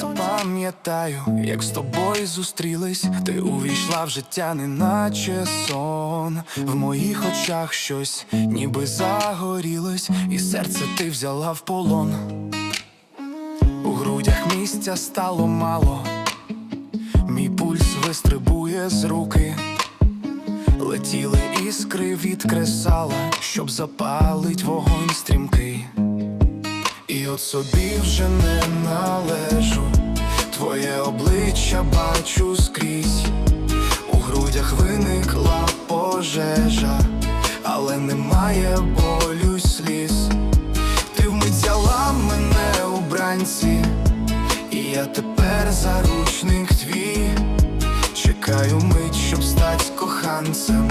Я пам'ятаю, як з тобою зустрілись, ти увійшла в життя, неначе сон. В моїх очах щось ніби загорілось, і серце ти взяла в полон. У грудях місця стало мало, мій пульс вистрибує з руки. Летіли іскри від кресала, щоб запалить вогонь стрімкий. І от собі вже не належу, твоє обличчя бачу скрізь, у грудях виникла пожежа, але немає болю й сліз. Ти вмить взяла мене у бранці, і я тепер заручник твій. Чекаю мить, щоб стать коханцем.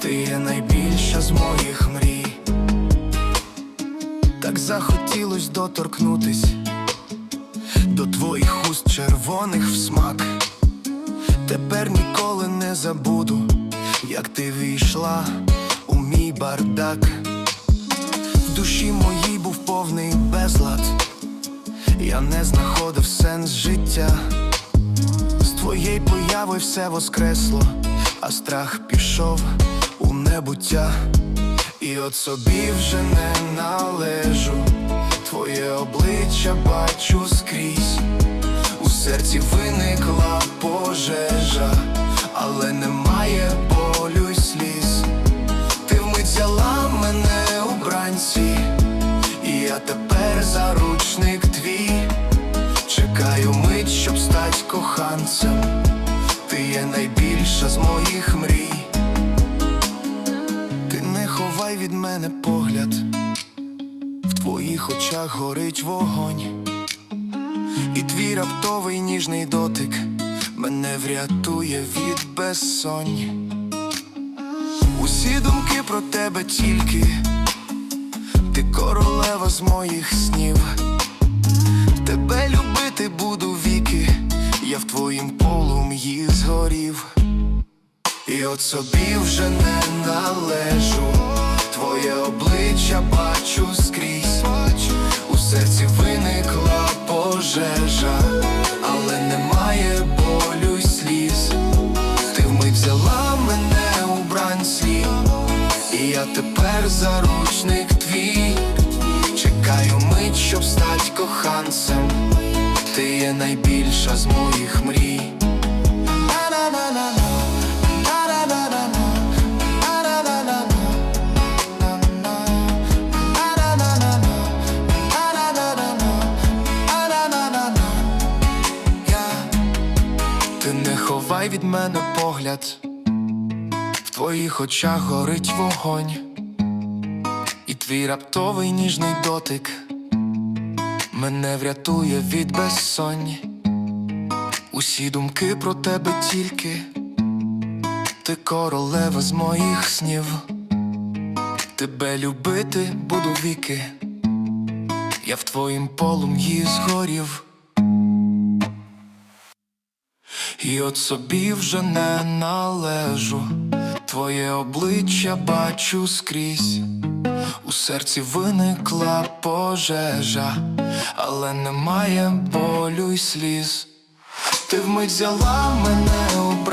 Ти є найбільша з моїх захотілось доторкнутись до твоїх уст червоних в смак. Тепер ніколи не забуду, як ти війшла у мій бардак. В душі моїй був повний безлад. Я не знаходив сенс життя. З твоєї появи все воскресло, а страх пішов у небуття. І от собі вже не належу, твоє обличчя бачу скрізь. У серці виникла пожежа, але немає болю й сліз. Ти вмить взяла мене у бранці, і я тепер заручник твій. Чекаю мить, щоб стать коханцем. Ти є найбільша з моїх мрій. Від мене погляд, в твоїх очах горить вогонь, і твій раптовий ніжний дотик мене врятує від безсонь. Усі думки про тебе тільки, ти королева з моїх снів. Тебе любити буду віки, я в твоїм полум'ї згорів. І от собі вже не належу, твоє обличчя бачу скрізь, у серці виникла пожежа, але немає болю й сліз. Ти вмить взяла мене у бранці, і я тепер заручник твій. Чекаю мить, щоб стать коханцем. Ти є найбільша з моїх мрій. Ти не ховай від мене погляд, в твоїх очах горить вогонь, і твій раптовий ніжний дотик мене врятує від безсонь. Усі думки про тебе тільки, ти королева з моїх снів. Тебе любити буду віки, я в твоїм полум'ї згорів. І от собі вже не належу, твоє обличчя бачу скрізь. У серці виникла пожежа, але немає болю й сліз. Ти вмить взяла мене у